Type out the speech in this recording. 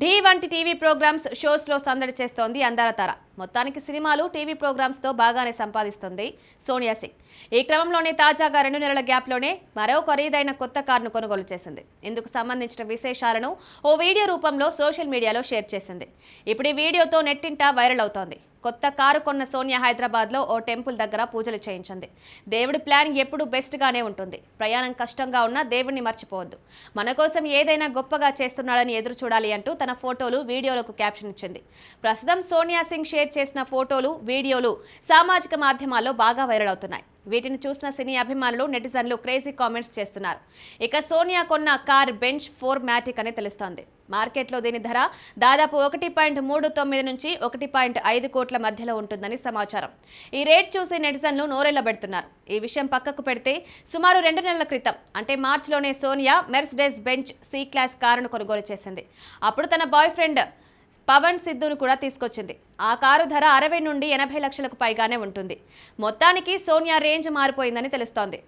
ఢీ వంటి TV programmes షోస్లో సందడి చేస్తోంది అందాల తార మొత్తానికి సినిమాలు టీవీ ప్రోగ్రామ్స్తో బాగానే సంపాదిస్తుంది సోనియా సింగ్. ఈ క్రమంలోనే తాజాగా రెండు నెలల గ్యాప్లోనే మరో ఖరీదైన కొత్త కారును కొనుగోలు చేసింది. ఇందుకు సంబంధించిన విశేషాలను ఓ వీడియో రూపంలో సోషల్ మీడియాలో షేర్ చేసింది. ఇప్పుడు ఈ వీడియోతో నెట్టింట వైరల్ అవుతోంది. కొత్త కారు కొన్న సోనియా హైదరాబాద్లో ఓ టెంపుల్ దగ్గర పూజలు చేయించింది. దేవుడి ప్లాన్ ఎప్పుడూ బెస్ట్గానే ఉంటుంది. ప్రయాణం కష్టంగా ఉన్నా దేవుడిని మర్చిపోవద్దు. మన కోసం ఏదైనా గొప్పగా చేస్తున్నాడని ఎదురు చూడాలి అంటూ తన ఫోటోలు వీడియోలకు క్యాప్షన్ ఇచ్చింది. ప్రస్తుతం సోనియా సింగ్ షేర్ చేసిన ఫోటోలు వీడియోలు సామాజిక మాధ్యమాల్లో బాగా వైరల్ అవుతున్నాయి. వీటిని చూసిన సినీ అభిమానులు నెటిజన్లు క్రేజీ కామెంట్స్ చేస్తున్నారు. ఇక సోనియా కొన్న కార్ బెంచ్ ఫోర్ మ్యాటిక్ అని తెలుస్తోంది. మార్కెట్లో దీని ధర దాదాపు ఒకటి పాయింట్ మూడు తొమ్మిది నుంచి ఒకటి పాయింట్ ఐదు కోట్ల మధ్యలో ఉంటుందని సమాచారం. ఈ రేట్ చూసి నెటిజన్లు నోరెళ్ళబెడుతున్నారు ఈ విషయం పక్కకు పెడితే సుమారు రెండు నెలల క్రితం అంటే మార్చిలోనే Sonia Mercedes Benz C class కారును కొనుగోలు చేసింది. అప్పుడు తన బాయ్ ఫ్రెండ్ పవన్ సిద్ధును కూడా తీసుకొచ్చింది. ఆ కారు ధర అరవై నుండి ఎనభై లక్షలకు పైగానే ఉంటుంది. మొత్తానికి సోనియా రేంజ్ మారిపోయిందని తెలుస్తోంది.